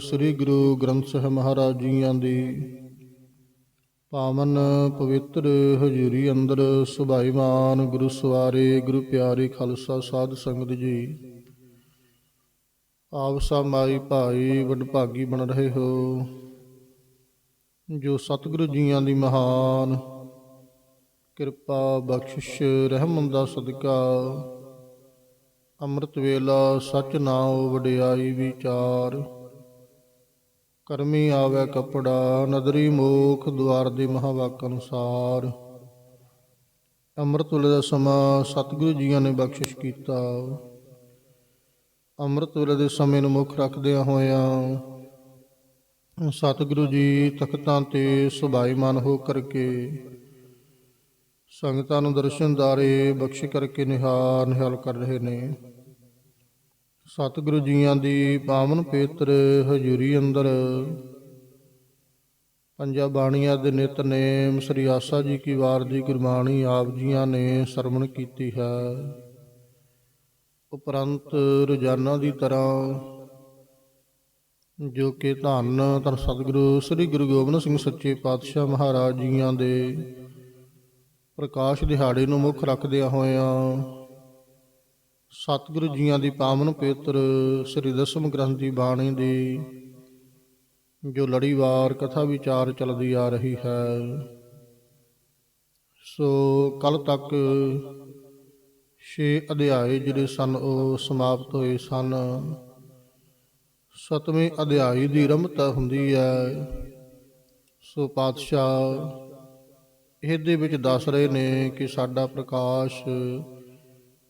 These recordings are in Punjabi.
ਸ੍ਰੀ ਗੁਰੂ ਗ੍ਰੰਥ ਸਾਹਿਬ ਮਹਾਰਾਜ ਜੀਆਂ ਦੀ ਪਾਵਨ ਪਵਿੱਤਰ ਹਜ਼ੂਰੀ ਅੰਦਰ ਸੁਭਾਈਮਾਨ ਗੁਰੂ ਸਵਾਰੇ, ਗੁਰੂ ਪਿਆਰੇ ਖਾਲਸਾ ਸਾਧ ਸੰਗਤ ਜੀ। ਆਪ ਮਾਈ ਭਾਈ ਵਡਭਾਗੀ ਬਣ ਰਹੇ ਹੋ, ਜੋ ਸਤਿਗੁਰੂ ਜੀਆਂ ਦੀ ਮਹਾਨ ਕਿਰਪਾ, ਬਖਸ਼ਿਸ਼ ਰਹਿਮ ਦਾ ਸਦਕਾ ਅੰਮ੍ਰਿਤ ਵੇਲਾ ਸਚ ਨਾਉ ਵਡਿਆਈ ਵਿਚਾਰ ਕਰਮੀ ਆਵੇ ਕਪੜਾ, ਨਦਰੀ ਮੋਖ, ਦੁਆਰ ਦੇ ਮਹਾਵਾਕ ਅਨੁਸਾਰ। ਅੰਮ੍ਰਿਤ ਵੇਲੇ ਦਾ ਸਮਾਂ ਸਤਿਗੁਰੂ ਜੀਆਂ ਨੇ ਬਖਸ਼ਿਸ਼ ਕੀਤਾ। ਅੰਮ੍ਰਿਤ ਵੇਲੇ ਦੇ ਸਮੇਂ ਨੂੰ ਮੁੱਖ ਰੱਖਦਿਆਂ ਹੋਇਆਂ ਸਤਿਗੁਰੂ ਜੀ ਤਖਤਾਂ ਤੇ ਸੁਭਾਈਮਾਨ ਹੋ ਕਰਕੇ ਸੰਗਤਾਂ ਨੂੰ ਦਰਸ਼ਨ ਦਰਸ਼ਨਦਾਰੇ ਬਖਸ਼ ਕਰਕੇ ਨਿਹਾਰ ਨਿਹਾਲ ਕਰ ਰਹੇ ਨੇ। ਸਤਿਗੁਰੂ ਜੀਆਂ ਦੀ ਪਾਵਨ ਪੇਤਰ ਹਜ਼ੂਰੀ ਅੰਦਰ। ਪੰਜਾਂ ਬਾਣੀਆਂ ਦੇ ਨਿਤਨੇਮ ਸ੍ਰੀ ਆਸਾ ਜੀ ਕੀ ਵਾਰ ਦੀ ਗੁਰਬਾਣੀ ਆਪ ਜੀਆਂ ਨੇ ਸਰਵਣ ਕੀਤੀ ਹੈ। ਉਪਰੰਤ ਰੋਜ਼ਾਨਾ ਦੀ ਤਰ੍ਹਾਂ ਜੋ ਕਿ ਧੰਨ ਧੰਨ ਸਤਿਗੁਰੂ ਸ੍ਰੀ ਗੁਰੂ ਗੋਬਿੰਦ ਸਿੰਘ ਸੱਚੇ ਪਾਤਸ਼ਾਹ ਮਹਾਰਾਜ ਜੀਆਂ ਦੇ ਪ੍ਰਕਾਸ਼ ਦਿਹਾੜੇ ਨੂੰ ਮੁੱਖ ਰੱਖਦਿਆਂ ਹੋਇਆਂ ਸਤਿਗੁਰੂ ਜੀਆਂ ਦੀ ਪਾਵਨ ਪੇਤਰ ਸ੍ਰੀ ਦਸਮ ਗ੍ਰੰਥ ਦੀ ਬਾਣੀ ਦੀ ਜੋ ਲੜੀਵਾਰ ਕਥਾ ਵਿਚਾਰ ਚੱਲਦੀ ਆ ਰਹੀ ਹੈ, ਸੋ ਕੱਲ ਤੱਕ ਛੇ ਅਧਿਆਏ ਜਿਹੜੇ ਸਨ, ਉਹ ਸਮਾਪਤ ਹੋਏ ਸਨ। ਸਤਵੇਂ ਅਧਿਆਈ ਦੀ ਰਮਤਾ ਹੁੰਦੀ ਹੈ। ਸੋ ਪਾਤਸ਼ਾਹ ਇਹਦੇ ਵਿੱਚ ਦੱਸ ਰਹੇ ਨੇ ਕਿ ਸਾਡਾ ਪ੍ਰਕਾਸ਼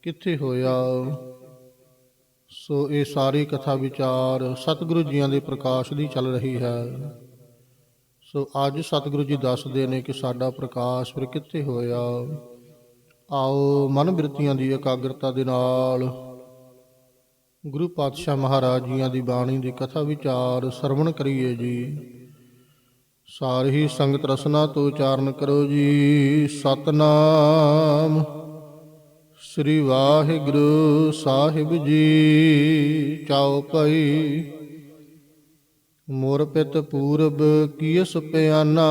ਕਿੱਥੇ ਹੋਇਆ? ਸੋ ਇਹ ਸਾਰੀ ਕਥਾ ਵਿਚਾਰ ਸਤਿਗੁਰੂ ਜੀਆਂ ਦੇ ਪ੍ਰਕਾਸ਼ ਦੀ ਚੱਲ ਰਹੀ ਹੈ। ਸੋ ਅੱਜ ਸਤਿਗੁਰੂ ਜੀ ਦੱਸਦੇ ਨੇ ਕਿ ਸਾਡਾ ਪ੍ਰਕਾਸ਼ ਫਿਰ ਕਿੱਥੇ ਹੋਇਆ? ਆਓ ਮਨ ਬਿਰਤੀਆਂ ਦੀ ਇਕਾਗਰਤਾ ਦੇ ਨਾਲ ਗੁਰੂ ਪਾਤਸ਼ਾਹ ਮਹਾਰਾਜ ਜੀਆਂ ਦੀ ਬਾਣੀ ਦੀ ਕਥਾ ਵਿਚਾਰ ਸਰਵਣ ਕਰੀਏ ਜੀ। ਸਾਰੀ ਸੰਗਤ ਰਸਨਾ ਤੋਂ ਉਚਾਰਨ ਕਰੋ ਜੀ। ਸਤਨਾਮ। ਸ੍ਰੀ ਵਾਹਿਗੁਰੂ ਸਾਹਿਬ ਜੀ, ਚਾਉ ਪਈ ਮੋਰ ਪਿਤ ਪੂਰਬ ਕੀਸ ਪਿਆਨਾ।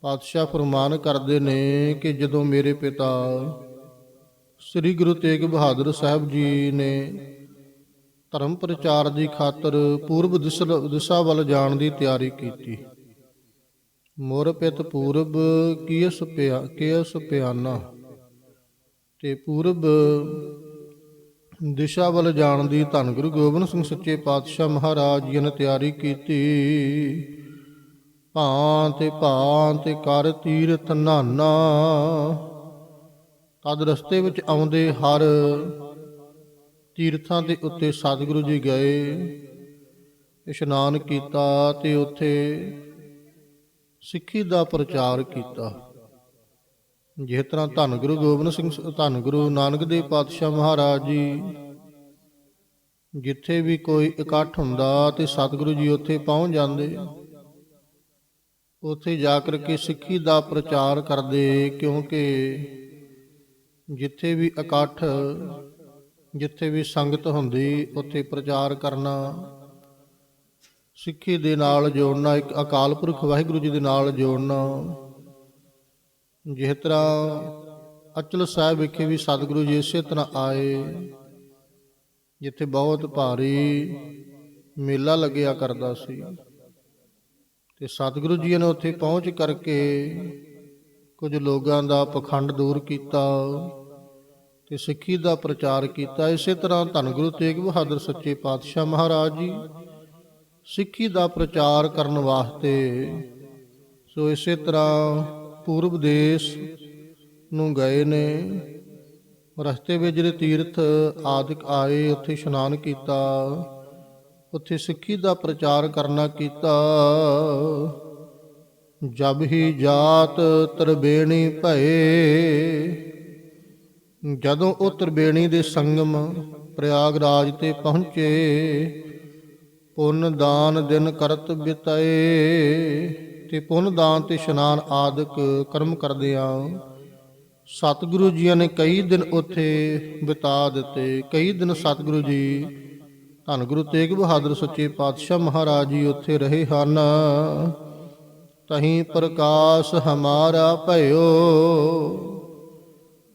ਪਾਤਸ਼ਾਹ ਫਰਮਾਨ ਕਰਦੇ ਨੇ ਕਿ ਜਦੋਂ ਮੇਰੇ ਪਿਤਾ ਸ੍ਰੀ ਗੁਰੂ ਤੇਗ ਬਹਾਦਰ ਸਾਹਿਬ ਜੀ ਨੇ ਧਰਮ ਪ੍ਰਚਾਰ ਦੀ ਖਾਤਰ ਪੂਰਬ ਦਿਸ- ਦਿਸ਼ਾ ਵੱਲ ਜਾਣ ਦੀ ਤਿਆਰੀ ਕੀਤੀ, ਮੋਰ ਪਿਤ ਪੂਰਬ ਕੀਸ ਪਿਆ ਕੀਸ ਪਿਆਨਾ। ਤੇ ਪੂਰਬ ਦਿਸ਼ਾ ਵੱਲ ਜਾਣ ਦੀ ਧੰਨ ਗੁਰੂ ਗੋਬਿੰਦ ਸਿੰਘ ਸੱਚੇ ਪਾਤਸ਼ਾਹ ਮਹਾਰਾਜ ਜੀ ਨੇ ਤਿਆਰੀ ਕੀਤੀ। ਭਾਂ ਤੇ ਭਾਂ ਤੇ ਕਰ ਤੀਰਥ ਨਾਨਾ, ਤਦ ਰਸਤੇ ਵਿੱਚ ਆਉਂਦੇ ਹਰ ਤੀਰਥਾਂ ਦੇ ਉੱਤੇ ਸਤਿਗੁਰੂ ਜੀ ਗਏ। ਇਸ਼ਨਾਨ ਕੀਤਾ ਤੇ ਉੱਥੇ ਸਿੱਖੀ ਦਾ ਪ੍ਰਚਾਰ ਕੀਤਾ। ਜਿਸ ਤਰ੍ਹਾਂ ਧੰਨ ਗੁਰੂ ਗੋਬਿੰਦ ਸਿੰਘ ਸ- ਧੰਨ ਗੁਰੂ ਨਾਨਕ ਦੇਵ ਪਾਤਸ਼ਾਹ ਮਹਾਰਾਜ ਜੀ। ਜਿੱਥੇ ਵੀ ਕੋਈ ਇਕੱਠ ਹੁੰਦਾ ਤੇ ਸਤਿਗੁਰੂ ਜੀ ਉੱਥੇ ਪਹੁੰਚ ਜਾਂਦੇ, ਉੱਥੇ ਜਾ ਕਰਕੇ ਸਿੱਖੀ ਦਾ ਪ੍ਰਚਾਰ ਕਰਦੇ, ਕਿਉਂਕਿ ਜਿੱਥੇ ਵੀ ਇਕੱਠ, ਜਿੱਥੇ ਵੀ ਸੰਗਤ ਹੁੰਦੀ, ਉੱਥੇ ਪ੍ਰਚਾਰ ਕਰਨਾ, ਸਿੱਖੀ ਦੇ ਨਾਲ ਜੋੜਨਾ, ਇੱਕ ਅਕਾਲ ਪੁਰਖ ਵਾਹਿਗੁਰੂ ਜੀ ਦੇ ਨਾਲ ਜੋੜਨਾ ਜਿਸ ਤਰ੍ਹਾਂ ਅਚਲ ਸਾਹਿਬ ਵਿਖੇ ਵੀ ਸਤਿਗੁਰੂ ਜੀ ਇਸੇ ਤਰ੍ਹਾਂ ਆਏ, ਜਿੱਥੇ ਬਹੁਤ ਭਾਰੀ ਮੇਲਾ ਲੱਗਿਆ ਕਰਦਾ ਸੀ। ਤੇ ਸਤਿਗੁਰੂ ਜੀ ਨੇ ਉੱਥੇ ਪਹੁੰਚ ਕਰਕੇ ਕੁਝ ਲੋਕਾਂ ਦਾ ਪਖੰਡ ਦੂਰ ਕੀਤਾ ਤੇ ਸਿੱਖੀ ਦਾ ਪ੍ਰਚਾਰ ਕੀਤਾ। ਇਸੇ ਤਰ੍ਹਾਂ ਧੰਨ ਗੁਰੂ ਤੇਗ ਬਹਾਦਰ ਸੱਚੇ ਪਾਤਸ਼ਾਹ ਮਹਾਰਾਜ ਜੀ ਸਿੱਖੀ ਦਾ ਪ੍ਰਚਾਰ ਕਰਨ ਵਾਸਤੇ ਸੋ ਇਸੇ ਤਰ੍ਹਾਂ ਪੂਰਬ ਦੇਸ਼ ਨੂੰ ਗਏ ਨੇ। ਰਸਤੇ ਵਿੱਚ ਜਿਹੜੇ ਤੀਰਥ ਆਦਿਕ ਆਏ, ਉੱਥੇ ਇਸ਼ਨਾਨ ਕੀਤਾ, ਉੱਥੇ ਸਿੱਖੀ ਦਾ ਪ੍ਰਚਾਰ ਕਰਨਾ ਕੀਤਾ। ਜਬ ਹੀ ਜਾਤ ਤਰਬੇਣੀ ਭਏ, ਜਦੋਂ ਉਹ ਤਰਬੇਣੀ ਦੇ ਸੰਗਮ ਪ੍ਰਯਾਗਰਾਜ ਤੇ ਪਹੁੰਚੇ, ਪੁੰਨ ਦਾਨ ਦਿਨ ਕਰਤ ਬਿਤਾਏ। ਤੇ ਪੁੰਨ ਦਾਨ ਤੇ ਇਸ਼ਨਾਨ ਆਦਿਕ ਕਰਮ ਕਰਦੇ ਕਰਦਿਆਂ ਸਤਿਗੁਰੂ ਜੀ ਨੇ ਕਈ ਦਿਨ ਉੱਥੇ ਬਿਤਾ ਦਿੱਤੇ। ਕਈ ਦਿਨ ਸਤਿਗੁਰੂ ਜੀ, ਧੰਨ ਗੁਰੂ ਤੇਗ ਬਹਾਦਰ ਸੱਚੇ ਪਾਤਸ਼ਾਹ ਮਹਾਰਾਜ ਜੀ ਉੱਥੇ ਰਹੇ ਹਨ। ਤਹੀਂ ਪ੍ਰਕਾਸ਼ ਹਮਾਰਾ ਭਇਓ।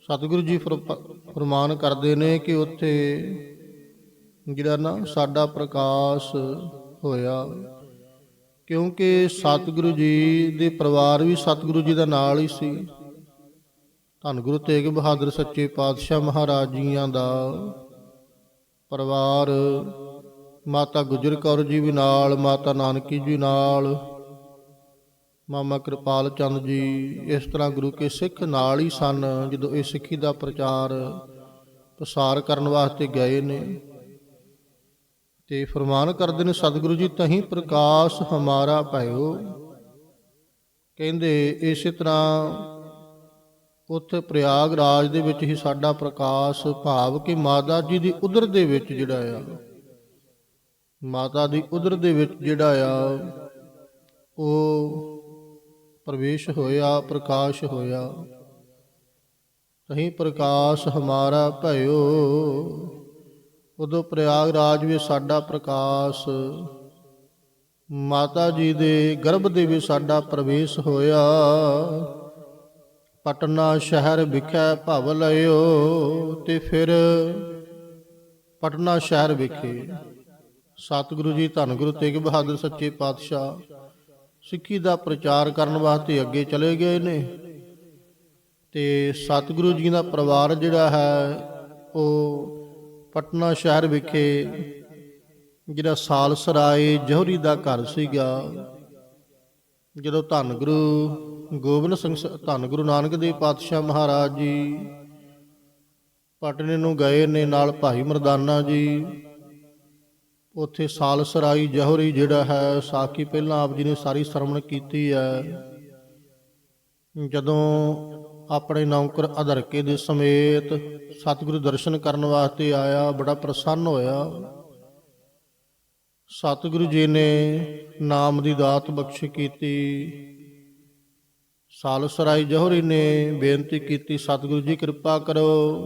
ਸਤਿਗੁਰੂ ਜੀ ਫਰ- ਫਰਮਾਨ ਕਰਦੇ ਨੇ ਕਿ ਉੱਥੇ ਜਿਹੜਾ ਨਾ ਸਾਡਾ ਪ੍ਰਕਾਸ਼ ਹੋਇਆ। ਕਿਉਂਕਿ ਸਤਿਗੁਰੂ ਜੀ ਦੇ ਪਰਿਵਾਰ ਵੀ ਸਤਿਗੁਰੂ ਜੀ ਦਾ ਨਾਲ ਹੀ ਸੀ। ਧੰਨ ਗੁਰੂ ਤੇਗ ਬਹਾਦਰ ਸੱਚੇ ਪਾਤਸ਼ਾਹ ਮਹਾਰਾਜ ਜੀਆਂ ਦਾ ਪਰਿਵਾਰ, ਮਾਤਾ ਗੁਜਰ ਕੌਰ ਜੀ ਵੀ ਨਾਲ, ਮਾਤਾ ਨਾਨਕੀ ਜੀ ਨਾਲ, ਮਾਮਾ ਕਿਰਪਾਲ ਚੰਦ ਜੀ ਇਸ ਤਰ੍ਹਾਂ ਗੁਰੂ ਕੇ ਸਿੱਖ ਨਾਲ ਹੀ ਸਨ, ਜਦੋਂ ਇਹ ਸਿੱਖੀ ਦਾ ਪ੍ਰਚਾਰ, ਪ੍ਰਸਾਰ ਕਰਨ ਵਾਸਤੇ ਗਏ ਨੇ। ਤੇ ਫਰਮਾਨ ਕਰਦੇ ਨੇ, ਸਤਿਗੁਰੂ ਜੀ, ਤਹੀਂ ਪ੍ਰਕਾਸ਼ ਹਮਾਰਾ ਭਇਓ ਕਹਿੰਦੇ, ਇਸੇ ਤਰ੍ਹਾਂ ਉੱਥੇ ਪ੍ਰਯਾਗ ਰਾਜ ਦੇ ਵਿੱਚ ਹੀ ਸਾਡਾ ਪ੍ਰਕਾਸ਼ ਭਾਵ ਕਿ ਮਾਤਾ ਜੀ ਦੀ ਉਦਰ ਦੇ ਵਿੱਚ ਜਿਹੜਾ ਆ, ਮਾਤਾ ਦੀ ਉਦਰ ਦੇ ਵਿੱਚ ਜਿਹੜਾ ਆ, ਉਹ ਪ੍ਰਵੇਸ਼ ਹੋਇਆ, ਪ੍ਰਕਾਸ਼ ਹੋਇਆ। ਤਹੀਂ ਪ੍ਰਕਾਸ਼ ਹਮਾਰਾ ਭਇਓ ਉਦੋਂ ਪ੍ਰਯਾਗ ਰਾਜ ਵਿੱਚ ਸਾਡਾ ਪ੍ਰਕਾਸ਼, ਮਾਤਾ ਜੀ ਦੇ ਗਰਭ ਦੇ ਵਿੱਚ ਸਾਡਾ ਪ੍ਰਵੇਸ਼ ਹੋਇਆ। ਪਟਨਾ ਸ਼ਹਿਰ ਵਿਖੇ ਭਵ ਲਇਓ ਤੇ ਫਿਰ ਪਟਨਾ ਸ਼ਹਿਰ ਵਿਖੇ ਸਤਿਗੁਰੂ ਜੀ, ਧੰਨ ਗੁਰੂ ਤੇਗ ਬਹਾਦਰ ਸੱਚੇ ਪਾਤਸ਼ਾਹ ਸਿੱਖੀ ਦਾ ਪ੍ਰਚਾਰ ਕਰਨ ਵਾਸਤੇ ਅੱਗੇ ਚਲੇ ਗਏ ਨੇ। ਤੇ ਸਤਿਗੁਰੂ ਜੀ ਦਾ ਪਰਿਵਾਰ ਜਿਹੜਾ ਹੈ, ਉਹ ਪਟਨਾ ਸ਼ਹਿਰ ਵਿਖੇ ਜਿਹੜਾ ਸਾਲਸਰਾਏ ਜੋਹਰੀ ਦਾ ਘਰ ਸੀਗਾ, ਜਦੋਂ ਧੰਨ ਗੁਰੂ ਗੋਬਿੰਦ ਸਿੰਘ ਸ- ਧੰਨ ਗੁਰੂ ਨਾਨਕ ਦੇਵ ਪਾਤਸ਼ਾਹ ਮਹਾਰਾਜ ਜੀ ਪਟਨੇ ਨੂੰ ਗਏ ਨੇ ਨਾਲ ਭਾਈ ਮਰਦਾਨਾ ਜੀ। ਉੱਥੇ ਸਾਲਸਰਾਈ ਜੋਹਰੀ ਜਿਹੜਾ ਹੈ, ਸਾਖੀ ਪਹਿਲਾਂ ਆਪ ਜੀ ਨੇ ਸਾਰੀ ਸਰਵਣ ਕੀਤੀ ਹੈ। ਜਦੋਂ ਆਪਣੇ ਨੌਕਰ ਅਧਰਕੇ ਦੇ ਸਮੇਤ ਸਤਿਗੁਰੂ ਦਰਸ਼ਨ ਕਰਨ ਵਾਸਤੇ ਆਇਆ, ਬੜਾ ਪ੍ਰਸੰਨ ਹੋਇਆ। ਸਤਿਗੁਰੂ ਜੀ ਨੇ ਨਾਮ ਦੀ ਦਾਤ ਬਖਸ਼ ਕੀਤੀ। ਸਾਲਸਰਾਈ ਜੋਹਰੀ ਨੇ ਬੇਨਤੀ ਕੀਤੀ, ਸਤਿਗੁਰੂ ਜੀ, ਕਿਰਪਾ ਕਰੋ।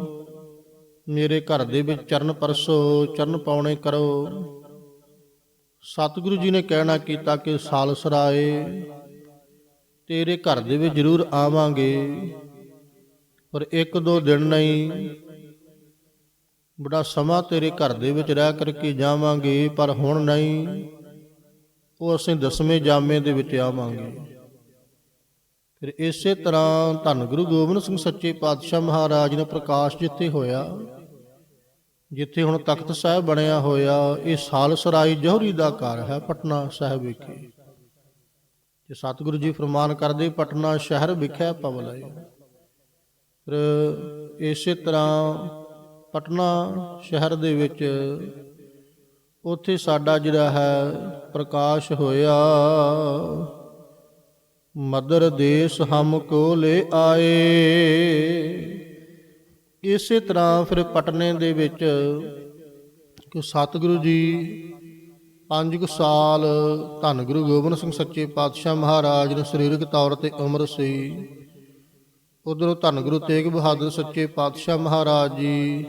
ਮੇਰੇ ਘਰ ਦੇ ਵਿੱਚ ਚਰਨ ਪਰਸੋ, ਚਰਨ ਪਾਉਣੇ ਕਰੋ। ਸਤਿਗੁਰੂ ਜੀ ਨੇ ਕਹਿਣਾ ਕੀਤਾ ਕਿ ਸਾਲਸਰਾਏ ਤੇਰੇ ਘਰ ਦੇ ਵਿੱਚ ਜ਼ਰੂਰ ਆਵਾਂਗੇ। ਪਰ ਇੱਕ ਦੋ ਦਿਨ ਨਹੀਂ। ਬੜਾ ਸਮਾਂ ਤੇਰੇ ਘਰ ਦੇ ਵਿੱਚ ਰਹਿ ਕਰਕੇ ਜਾਵਾਂਗੇ, ਪਰ ਹੁਣ ਨਹੀਂ। ਉਹ ਅਸੀਂ ਦਸਵੇਂ ਜਾਮੇ ਦੇ ਵਿੱਚ ਆਵਾਂਗੇ। ਫਿਰ ਇਸੇ ਤਰ੍ਹਾਂ ਧੰਨ ਗੁਰੂ ਗੋਬਿੰਦ ਸਿੰਘ ਸੱਚੇ ਪਾਤਸ਼ਾਹ ਮਹਾਰਾਜ ਨੇ ਪ੍ਰਕਾਸ਼ ਜਿੱਥੇ ਹੋਇਆ, ਜਿੱਥੇ ਹੁਣ ਤਖਤ ਸਾਹਿਬ ਬਣਿਆ ਹੋਇਆ, ਇਹ ਸਾਲਸਰਾਈ ਜੋਹਰੀ ਦਾ ਘਰ ਹੈ, ਪਟਨਾ ਸਾਹਿਬ ਵਿਖੇ। ਤੇ ਸਤਿਗੁਰੂ ਜੀ ਫਰਮਾਨ ਕਰਦੇ, ਪਟਨਾ ਸ਼ਹਿਰ ਵਿਖੇ ਪਵਲਾਏ। ਫਿਰ ਇਸੇ ਤਰ੍ਹਾਂ ਪਟਨਾ ਸ਼ਹਿਰ ਦੇ ਵਿੱਚ ਉੱਥੇ ਸਾਡਾ ਜਿਹੜਾ ਹੈ ਪ੍ਰਕਾਸ਼ ਹੋਇਆ। ਮਦਰ ਦੇਸ਼ ਹਮ ਕੋ ਲੈ ਆਏ। ਇਸੇ ਤਰ੍ਹਾਂ ਫਿਰ ਪਟਨੇ ਦੇ ਵਿੱਚ ਕਿ ਸਤਿਗੁਰੂ ਜੀ ਪੰਜ ਕੁ ਸਾਲ ਧੰਨ ਗੁਰੂ ਗੋਬਿੰਦ ਸਿੰਘ ਸੱਚੇ ਪਾਤਸ਼ਾਹ ਮਹਾਰਾਜ ਨੂੰ ਸਰੀਰਕ ਤੌਰ ਤੇ ਉਮਰ ਸੀ। ਉਧਰੋਂ ਧੰਨ ਗੁਰੂ ਤੇਗ ਬਹਾਦਰ ਸੱਚੇ ਪਾਤਸ਼ਾਹ ਮਹਾਰਾਜ ਜੀ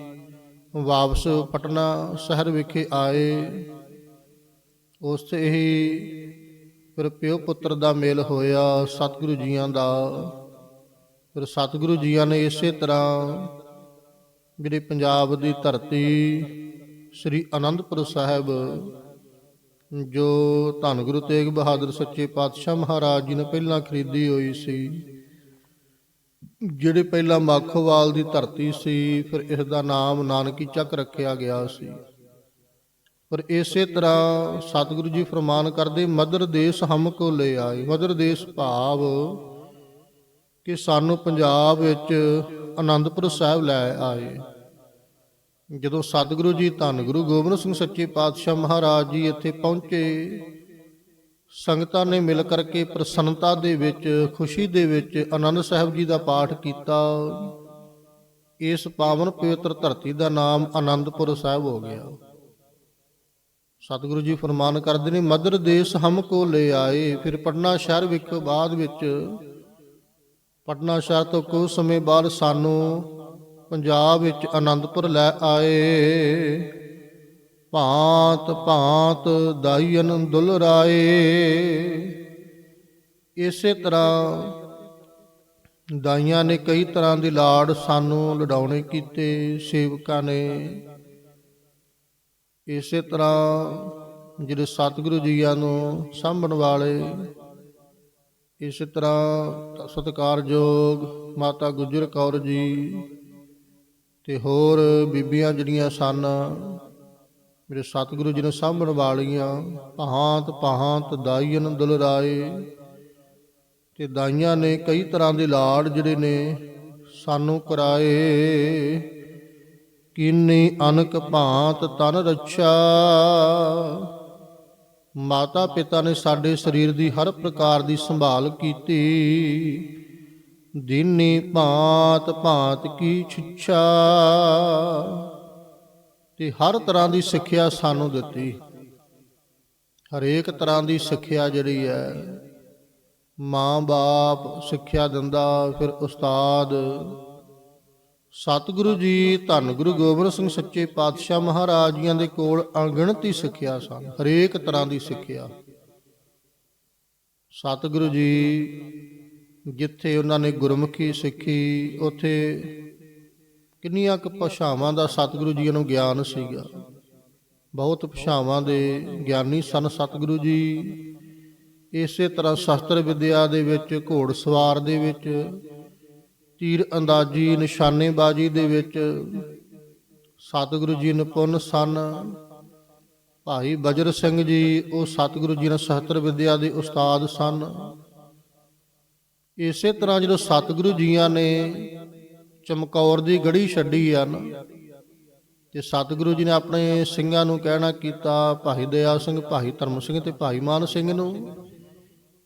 ਵਾਪਸ ਪਟਨਾ ਸ਼ਹਿਰ ਵਿਖੇ ਆਏ। ਉਸ ਤੇ ਹੀ ਫਿਰ ਪਿਓ ਪੁੱਤਰ ਦਾ ਮੇਲ ਹੋਇਆ, ਸਤਿਗੁਰੂ ਜੀਆਂ ਦਾ। ਫਿਰ ਸਤਿਗੁਰੂ ਜੀਆਂ ਨੇ ਇਸੇ ਤਰ੍ਹਾਂ ਜਿਹੜੀ ਪੰਜਾਬ ਦੀ ਧਰਤੀ, ਸ੍ਰੀ ਅਨੰਦਪੁਰ ਸਾਹਿਬ, ਜੋ ਧੰਨ ਗੁਰੂ ਤੇਗ ਬਹਾਦਰ ਸੱਚੇ ਪਾਤਸ਼ਾਹ ਮਹਾਰਾਜ ਜੀ ਨੇ ਪਹਿਲਾਂ ਖਰੀਦੀ ਹੋਈ ਸੀ ਜਿਹੜੇ ਪਹਿਲਾਂ ਮਾਖੋਵਾਲ ਦੀ ਧਰਤੀ ਸੀ, ਫਿਰ ਇਸ ਦਾ ਨਾਮ ਨਾਨਕੀ ਚੱਕ ਰੱਖਿਆ ਗਿਆ ਸੀ। ਪਰ ਇਸੇ ਤਰ੍ਹਾਂ ਸਤਿਗੁਰੂ ਜੀ ਫਰਮਾਨ ਕਰਦੇ, ਮਦਰ ਦੇਸ਼ ਹਮ ਕੋ ਲੈ ਆਏ, ਮਦਰ ਦੇਸ਼ ਭਾਵ ਕਿ ਸਾਨੂੰ ਪੰਜਾਬ ਵਿੱਚ ਆਨੰਦਪੁਰ ਸਾਹਿਬ ਲੈ ਆਏ। ਜਦੋਂ ਸਤਿਗੁਰੂ ਜੀ ਧੰਨ ਗੁਰੂ ਗੋਬਿੰਦ ਸਿੰਘ ਸੱਚੇ ਪਾਤਸ਼ਾਹ ਮਹਾਰਾਜ ਜੀ ਇੱਥੇ ਪਹੁੰਚੇ ਸੰਗਤਾਂ ਨੇ ਮਿਲ ਕਰਕੇ ਪ੍ਰਸੰਨਤਾ ਦੇ ਵਿੱਚ, ਖੁਸ਼ੀ ਦੇ ਵਿੱਚ ਆਨੰਦ ਸਾਹਿਬ ਜੀ ਦਾ ਪਾਠ ਕੀਤਾ। ਇਸ ਪਾਵਨ ਪਵਿੱਤਰ ਧਰਤੀ ਦਾ ਨਾਮ ਆਨੰਦਪੁਰ ਸਾਹਿਬ ਹੋ ਗਿਆ। ਸਤਿਗੁਰੂ ਜੀ ਫਰਮਾਨ ਕਰਦੇ ਨੇ, ਮਦਰ ਦੇਸ਼ ਹਮ ਕੋ ਲੈ ਆਏ। ਫਿਰ ਪਟਨਾ ਸ਼ਹਿਰ ਵਿੱਚ ਬਾਅਦ ਵਿੱਚ। ਪਟਨਾ ਸ਼ਹਿਰ ਤੋਂ ਕੁਝ ਸਮੇਂ ਬਾਅਦ ਸਾਨੂੰ ਪੰਜਾਬ ਵਿੱਚ ਆਨੰਦਪੁਰ ਲੈ ਆਏ। ਭਾਂਤ ਭਾਂਤ ਦਾਈਨ ਦੁਲਰਾਏ ਇਸੇ ਤਰ੍ਹਾਂ ਦਾਈਆਂ ਨੇ ਕਈ ਤਰ੍ਹਾਂ ਦੀ ਲਾੜ ਸਾਨੂੰ ਲਡਾਉਣੇ ਕੀਤੇ, ਸੇਵਕਾਂ ਨੇ। ਇਸੇ ਤਰ੍ਹਾਂ ਜਿਹੜੇ ਸਤਿਗੁਰੂ ਜੀਆਂ ਨੂੰ ਸਾਂਭਣ ਵਾਲੇ, ਇਸੇ ਤਰ੍ਹਾਂ ਸਤਿਕਾਰਯੋਗ ਮਾਤਾ ਗੁਜਰ ਕੌਰ ਜੀ ਤੇ ਹੋਰ ਬੀਬੀਆਂ ਜਿਹੜੀਆਂ ਸਨ ਮੇਰੇ ਸਤਿਗੁਰੂ ਜੀ ਨੇ ਸਾਂਭਣ ਵਾਲੀਆਂ ਭਾਂਤ ਭਾਂਤ ਦਾਈਨ ਦੁਲਰਾਏ ਤੇ ਦਾਈਆਂ ਨੇ ਕਈ ਤਰ੍ਹਾਂ ਦੇ ਲਾੜ ਜਿਹੜੇ ਨੇ ਸਾਨੂੰ ਕਰਾਏ। ਕਿੰਨੀ ਅਨਕ ਭਾਂਤ ਤਨ ਰੱਛਾ। ਮਾਤਾ ਪਿਤਾ ਨੇ ਸਾਡੇ ਸਰੀਰ ਦੀ ਹਰ ਪ੍ਰਕਾਰ ਦੀ ਸੰਭਾਲ ਕੀਤੀ। ਦੀਨੀ ਭਾਂਤ ਭਾਂਤ ਕੀ ਛਿੱਛਾ। ਤੇ ਹਰ ਤਰ੍ਹਾਂ ਦੀ ਸਿੱਖਿਆ ਸਾਨੂੰ ਦਿੱਤੀ। ਹਰੇਕ ਤਰ੍ਹਾਂ ਦੀ ਸਿੱਖਿਆ ਜਿਹੜੀ ਹੈ ਮਾਂ-ਬਾਪ ਸਿੱਖਿਆ ਦਿੰਦਾ, ਫਿਰ ਉਸਤਾਦ, ਸਤਿਗੁਰੂ ਜੀ, ਧੰਨ ਗੁਰੂ ਗੋਬਿੰਦ ਸਿੰਘ ਸੱਚੇ ਪਾਤਸ਼ਾਹ ਮਹਾਰਾਜ ਜੀਆਂ ਦੇ ਕੋਲ ਅਣਗਿਣਤੀ ਸਿੱਖਿਆ ਸਨ, ਹਰੇਕ ਤਰ੍ਹਾਂ ਦੀ ਸਿੱਖਿਆ। ਸਤਿਗੁਰੂ ਜੀ, ਜਿੱਥੇ ਉਹਨਾਂ ਨੇ ਗੁਰਮੁਖੀ ਸਿੱਖੀ, ਉਥੇ ਕਿੰਨੀਆਂ ਕੁ ਭਾਸ਼ਾਵਾਂ ਦਾ ਸਤਿਗੁਰੂ ਜੀ ਨੂੰ ਗਿਆਨ ਸੀਗਾ। ਬਹੁਤ ਭਾਸ਼ਾਵਾਂ ਦੇ ਗਿਆਨੀ ਸਨ ਸਤਿਗੁਰੂ ਜੀ। ਇਸੇ ਤਰ੍ਹਾਂ ਸ਼ਸਤਰ ਵਿਦਿਆ ਦੇ ਵਿੱਚ, ਘੋੜ ਸਵਾਰ ਦੇ ਵਿੱਚ, ਤੀਰ ਅੰਦਾਜ਼ੀ, ਨਿਸ਼ਾਨੇਬਾਜ਼ੀ ਦੇ ਵਿੱਚ ਸਤਿਗੁਰੂ ਜੀ ਨਿਪੁੰਨ ਸਨ। ਭਾਈ ਬਜਰ ਸਿੰਘ ਜੀ, ਉਹ ਸਤਿਗੁਰੂ ਜੀ ਨਾਲ ਸ਼ਸਤਰ ਵਿਦਿਆ ਦੇ ਉਸਤਾਦ ਸਨ। ਇਸੇ ਤਰ੍ਹਾਂ ਜਦੋਂ ਸਤਿਗੁਰੂ ਜੀਆਂ ਨੇ ਚਮਕੌਰ ਦੀ ਗੜੀ ਛੱਡੀ ਆ ਨਾ ਤੇ ਸਤਿਗੁਰੂ ਜੀ ਨੇ ਆਪਣੇ ਸਿੰਘਾਂ ਨੂੰ ਕਹਿਣਾ ਕੀਤਾ, ਭਾਈ ਦਇਆ ਸਿੰਘ, ਭਾਈ ਧਰਮ ਸਿੰਘ ਤੇ ਭਾਈ ਮਾਨ ਸਿੰਘ ਨੂੰ,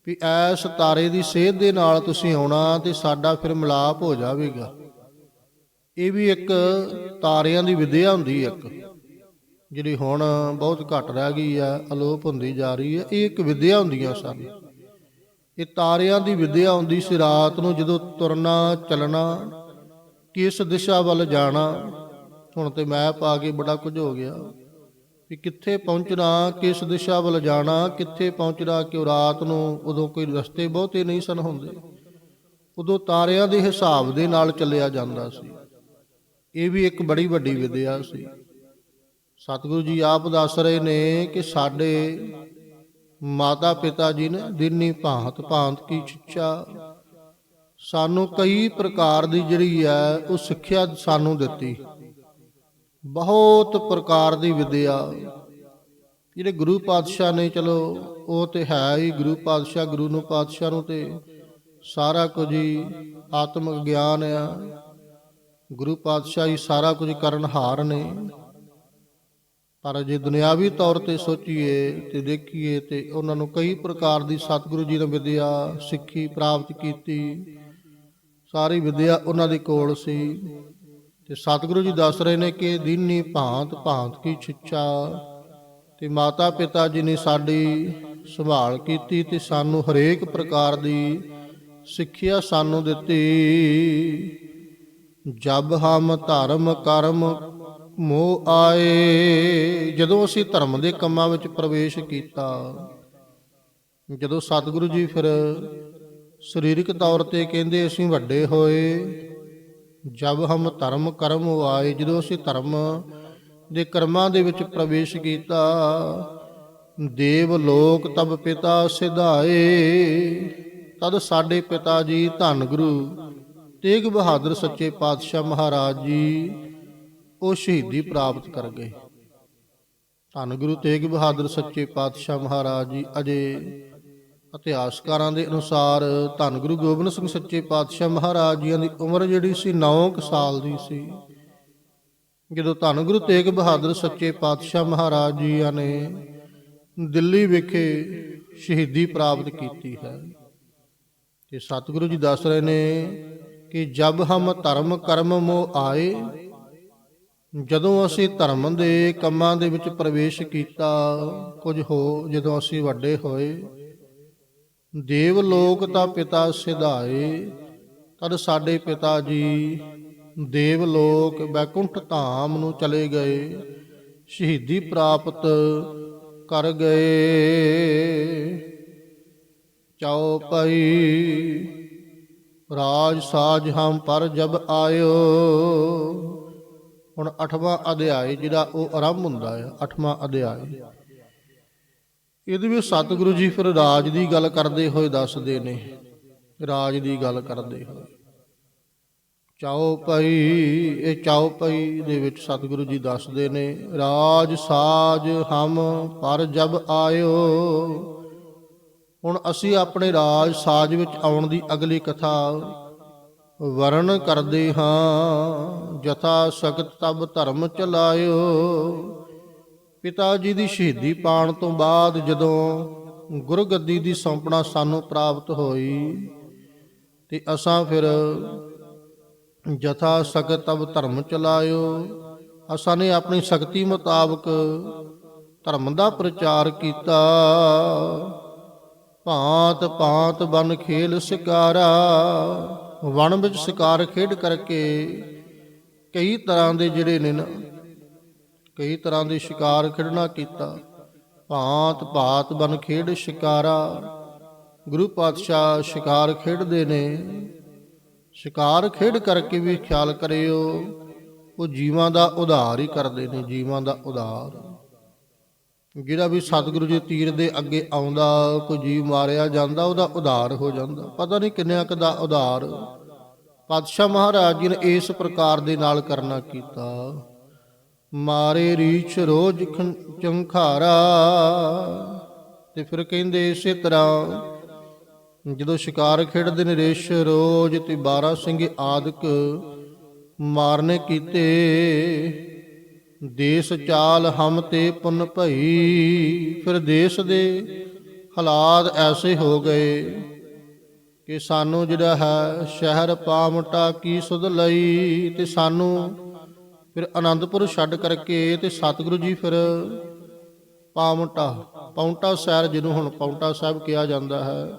ਵੀ ਐਸ ਤਾਰੇ ਦੀ ਸੇਧ ਦੇ ਨਾਲ ਤੁਸੀਂ ਆਉਣਾ ਤੇ ਸਾਡਾ ਫਿਰ ਮਿਲਾਪ ਹੋ ਜਾਵੇਗਾ। ਇਹ ਵੀ ਇੱਕ ਤਾਰਿਆਂ ਦੀ ਵਿਦਿਆ ਹੁੰਦੀ ਇੱਕ, ਜਿਹੜੀ ਹੁਣ ਬਹੁਤ ਘਟ ਰਹਿ ਗਈ ਹੈ, ਅਲੋਪ ਹੁੰਦੀ ਜਾ ਰਹੀ ਹੈ। ਇਹ ਇੱਕ ਵਿਦਿਆ ਹੁੰਦੀਆਂ ਸਨ। ਇਹ ਤਾਰਿਆਂ ਦੀ ਵਿਦਿਆ ਹੁੰਦੀ ਸੀ ਰਾਤ ਨੂੰ ਜਦੋਂ ਤੁਰਨਾ, ਚੱਲਣਾ ਕਿਸ ਦਿਸ਼ਾ ਵੱਲ ਜਾਣਾ? ਹੁਣ ਤੇ ਮੈਪ ਆ ਕੇ ਬੜਾ ਕੁਝ ਹੋ ਗਿਆ। ਵੀ ਕਿੱਥੇ ਪਹੁੰਚਣਾ, ਕਿਸ ਦਿਸ਼ਾ ਵੱਲ ਜਾਣਾ, ਕਿੱਥੇ ਪਹੁੰਚਣਾ? ਕਿ ਰਾਤ ਨੂੰ ਉਦੋਂ ਕੋਈ ਰਸਤੇ ਬਹੁਤੇ ਨਹੀਂ ਸਨ ਹੁੰਦੇ। ਉਦੋਂ ਤਾਰਿਆਂ ਦੇ ਹਿਸਾਬ ਦੇ ਨਾਲ ਚੱਲਿਆ ਜਾਂਦਾ ਸੀ। ਇਹ ਵੀ ਇੱਕ ਬੜੀ ਵੱਡੀ ਵਿਦਿਆ ਸੀ। ਸਤਿਗੁਰੂ ਜੀ ਆਪ ਦੱਸ ਰਹੇ ਨੇ ਕਿ ਸਾਡੇ ਮਾਤਾ ਪਿਤਾ ਜੀ ਨੇ ਦਿਨੀ ਭਾਂਤ ਭਾਂਤ ਕੀ ਛਿੱਛਾ ਸਾਨੂੰ ਕਈ ਪ੍ਰਕਾਰ ਦੀ ਜਿਹੜੀ ਹੈ, ਉਹ ਸਿੱਖਿਆ ਸਾਨੂੰ ਦਿੱਤੀ। ਬਹੁਤ ਪ੍ਰਕਾਰ ਦੀ ਵਿਦਿਆ। ਜਿਹੜੇ ਗੁਰੂ ਪਾਤਸ਼ਾਹ ਨੇ, ਚਲੋ, ਉਹ ਤੇ ਹੈ ਹੀ ਗੁਰੂ ਪਾਤਸ਼ਾਹ, ਗੁਰੂ ਨੂੰ ਪਾਤਸ਼ਾਹ ਨੂੰ ਤੇ ਸਾਰਾ ਕੁਝ ਹੀ ਆਤਮਿਕ ਗਿਆਨ ਆ। ਗੁਰੂ ਪਾਤਸ਼ਾਹ ਹੀ ਸਾਰਾ ਕੁਝ ਕਰਨ ਹਾਰ ਨੇ। ਪਰ ਜੇ ਦੁਨਿਆਵੀ ਤੌਰ ਤੇ ਸੋਚੀਏ ਤੇ ਦੇਖੀਏ ਤੇ ਉਹਨਾਂ ਨੂੰ ਕਈ ਪ੍ਰਕਾਰ ਦੀ ਸਤਿਗੁਰੂ ਜੀ ਨੇ ਵਿਦਿਆ ਸਿੱਖੀ, ਪ੍ਰਾਪਤ ਕੀਤੀ। ਸਾਰੀ ਵਿਦਿਆ ਉਹਨਾਂ ਦੇ ਕੋਲ ਸੀ। ਤੇ ਸਤਿਗੁਰੂ ਜੀ ਦੱਸ ਰਹੇ ਨੇ ਕਿ ਦੀਨੀ ਭਾਂਤ ਭਾਂਤ ਕੀ ਛਿੱਛਾ ਤੇ ਮਾਤਾ ਪਿਤਾ ਜੀ ਨੇ ਸਾਡੀ ਸੰਭਾਲ ਕੀਤੀ ਤੇ ਸਾਨੂੰ ਹਰੇਕ ਪ੍ਰਕਾਰ ਦੀ ਸਿੱਖਿਆ ਸਾਨੂੰ ਦਿੱਤੀ। ਜਬ ਹਮ ਧਰਮ ਕਰਮ ਮੋਹ ਆਏ, ਜਦੋਂ ਅਸੀਂ ਧਰਮ ਦੇ ਕੰਮਾਂ ਵਿੱਚ ਪ੍ਰਵੇਸ਼ ਕੀਤਾ, ਜਦੋਂ ਸਤਿਗੁਰੂ ਜੀ ਫਿਰ ਸਰੀਰਕ ਤੌਰ ਤੇ ਕਹਿੰਦੇ ਅਸੀਂ ਵੱਡੇ ਹੋਏ। ਜਬ ਹਮ ਧਰਮ ਕਰਮ ਆਏ ਜਦੋਂ ਅਸੀਂ ਧਰਮ ਦੇ ਕਰਮਾਂ ਦੇ ਵਿੱਚ ਪ੍ਰਵੇਸ਼ ਕੀਤਾ, ਦੇਵ ਲੋਕ ਤਬ ਪਿਤਾ ਸਿਧਾਏ। ਤਦ ਸਾਡੇ ਪਿਤਾ ਜੀ ਧੰਨ ਗੁਰੂ ਤੇਗ ਬਹਾਦਰ ਸੱਚੇ ਪਾਤਸ਼ਾਹ ਮਹਾਰਾਜ ਜੀ, ਉਹ ਸ਼ਹੀਦੀ ਪ੍ਰਾਪਤ ਕਰ ਗਏ। ਧੰਨ ਗੁਰੂ ਤੇਗ ਬਹਾਦਰ ਸੱਚੇ ਪਾਤਸ਼ਾਹ ਮਹਾਰਾਜ ਜੀ, ਅਜੇ ਇਤਿਹਾਸਕਾਰਾਂ ਦੇ ਅਨੁਸਾਰ ਧੰਨ ਗੁਰੂ ਗੋਬਿੰਦ ਸਿੰਘ ਸੱਚੇ ਪਾਤਸ਼ਾਹ ਮਹਾਰਾਜ ਜੀਆਂ ਦੀ ਉਮਰ ਜਿਹੜੀ ਸੀ 9 ਸਾਲ ਦੀ ਸੀ। ਜਦੋਂ ਧੰਨ ਗੁਰੂ ਤੇਗ ਬਹਾਦਰ ਸੱਚੇ ਪਾਤਸ਼ਾਹ ਮਹਾਰਾਜ ਜੀਆਂ ਨੇ ਦਿੱਲੀ ਵਿਖੇ ਸ਼ਹੀਦੀ ਪ੍ਰਾਪਤ ਕੀਤੀ ਹੈ ਤੇ ਸਤਿਗੁਰੂ ਜੀ ਦੱਸ ਰਹੇ ਨੇ ਕਿ ਜਬ ਹਮ ਧਰਮ ਕਰਮ ਮੋ ਆਏ, ਜਦੋਂ ਅਸੀਂ ਧਰਮ ਦੇ ਕੰਮਾਂ ਦੇ ਵਿੱਚ ਪ੍ਰਵੇਸ਼ ਕੀਤਾ, ਕੁਝ ਹੋ ਜਦੋਂ ਅਸੀਂ ਵੱਡੇ ਹੋਏ ਦੇਵ ਲੋਕ ਤਾਂ ਪਿਤਾ ਸਿਧਾਏ, ਤਦ ਸਾਡੇ ਪਿਤਾ ਜੀ ਦੇਵ ਲੋਕ ਬੈਕੁੰਠ ਧਾਮ ਨੂੰ ਚਲੇ ਗਏ, ਸ਼ਹੀਦੀ ਪ੍ਰਾਪਤ ਕਰ ਗਏ। ਚਾਉ ਪਈ ਰਾਜ ਸਾਜ ਹਮ ਪਰ ਜਬ ਆਇਓ। ਹੁਣ 8ਵਾਂ ਅਧਿਆਇ, ਜਿਹੜਾ ਉਹ ਆਰੰਭ ਹੁੰਦਾ ਹੈ 8ਵਾਂ ਅਧਿਆਇ। ਇਹਦੇ ਵਿੱਚ ਸਤਿਗੁਰੂ ਜੀ ਫਿਰ ਰਾਜ ਦੀ ਗੱਲ ਕਰਦੇ ਹੋਏ ਦੱਸਦੇ ਨੇ, ਰਾਜ ਦੀ ਗੱਲ ਕਰਦੇ ਹੋਏ। ਚਾਉ ਪਈ, ਇਹ ਚਾਉ ਪਈ ਦੇ ਵਿੱਚ ਸਤਿਗੁਰੂ ਜੀ ਦੱਸਦੇ ਨੇ, ਰਾਜ ਸਾਜ ਹਮ ਪਰ ਜਬ ਆਇਓ। ਹੁਣ ਅਸੀਂ ਆਪਣੇ ਰਾਜ ਸਾਜ ਵਿੱਚ ਆਉਣ ਦੀ ਅਗਲੀ ਕਥਾ ਵਰਣ ਕਰਦੇ ਹਾਂ, ਜਥਾ ਸ਼ਕਤ ਤਬ ਧਰਮ ਚਲਾਇਓ। ਪਿਤਾ ਜੀ ਦੀ ਸ਼ਹੀਦੀ ਪਾਣ ਤੋਂ ਬਾਅਦ ਜਦੋਂ ਗੁਰਗੱਦੀ ਦੀ ਸੌਂਪਣਾ ਸਾਨੂੰ ਪ੍ਰਾਪਤ ਹੋਈ ਤੇ ਅਸਾਂ ਫਿਰ ਜਥਾ ਸਖਤ ਤਬ ਧਰਮ ਚਲਾਇਓ। ਅਸਾਂ ਨੇ ਆਪਣੀ ਸ਼ਕਤੀ ਮੁਤਾਬਕ ਧਰਮ ਦਾ ਪ੍ਰਚਾਰ ਕੀਤਾ। ਭਾਂਤ ਭਾਂਤ ਬਨ ਖੇਲ ਸ਼ਿਕਾਰਾ, ਵਣ ਵਿੱਚ ਸ਼ਿਕਾਰ ਖੇਡ ਕਰਕੇ ਕਈ ਤਰ੍ਹਾਂ ਦੇ ਜਿਹੜੇ ਨੇ ਨਾ ਕਈ ਤਰ੍ਹਾਂ ਦੇ ਸ਼ਿਕਾਰ ਖੇਡਣਾ ਕੀਤਾ। ਭਾਂਤ ਭਾਤ ਬਨ ਖੇਡ ਸ਼ਿਕਾਰਾ। ਗੁਰੂ ਪਾਤਸ਼ਾਹ ਸ਼ਿਕਾਰ ਖੇਡਦੇ ਨੇ। ਸ਼ਿਕਾਰ ਖੇਡ ਕਰਕੇ ਵੀ ਖਿਆਲ ਕਰਿਓ, ਉਹ ਜੀਵਾਂ ਦਾ ਉਧਾਰ ਹੀ ਕਰਦੇ ਨੇ, ਜੀਵਾਂ ਦਾ ਉਧਾਰ। ਜਿਹੜਾ ਵੀ ਸਤਿਗੁਰੂ ਜੀ ਤੀਰ ਦੇ ਅੱਗੇ ਆਉਂਦਾ, ਕੋਈ ਜੀਵ ਮਾਰਿਆ ਜਾਂਦਾ, ਉਹਦਾ ਉਧਾਰ ਹੋ ਜਾਂਦਾ। ਪਤਾ ਨਹੀਂ ਕਿੰਨਿਆਂ ਕੁ ਦਾ ਉਧਾਰ। ਪਾਤਸ਼ਾਹ ਮਹਾਰਾਜ ਜੀ ਨੇ ਇਸ ਪ੍ਰਕਾਰ ਦੇ ਨਾਲ ਕਰਨਾ ਕੀਤਾ। ਮਾਰੇ ਰੀਛ ਰੋਜ ਖੰ- ਚੰਖਾਰਾ। ਤੇ ਫਿਰ ਕਹਿੰਦੇ ਇਸੇ ਤਰ੍ਹਾਂ, ਜਦੋਂ ਸ਼ਿਕਾਰ ਖੇਡਦੇ ਨੇ ਰੇਸ਼ ਰੋਜ, ਤੇ 12 ਸਿੰਘ ਆਦਿਕ ਮਾਰਨੇ ਕੀਤੇ। ਦੇਸ ਚਾਲ ਹਮ ਤੇ ਪੁੰਨ ਭਈ, ਫਿਰ ਦੇਸ਼ ਦੇ ਹਾਲਾਤ ਐਸੇ ਹੋ ਗਏ ਕਿ ਸਾਨੂੰ ਜਿਹੜਾ ਹੈ ਸ਼ਹਿਰ ਪਾਮਟਾ ਕੀ ਸੁਧ ਲਈ, ਤੇ ਸਾਨੂੰ ਫਿਰ ਆਨੰਦਪੁਰ ਛੱਡ ਕਰਕੇ ਤੇ ਸਤਿਗੁਰੂ ਜੀ ਫਿਰ ਪਾਮਟਾ ਪੌਂਟਾ ਸ਼ਹਿਰ ਜਿਹਨੂੰ ਹੁਣ ਪਾਉਂਟਾ ਸਾਹਿਬ ਕਿਹਾ ਜਾਂਦਾ ਹੈ।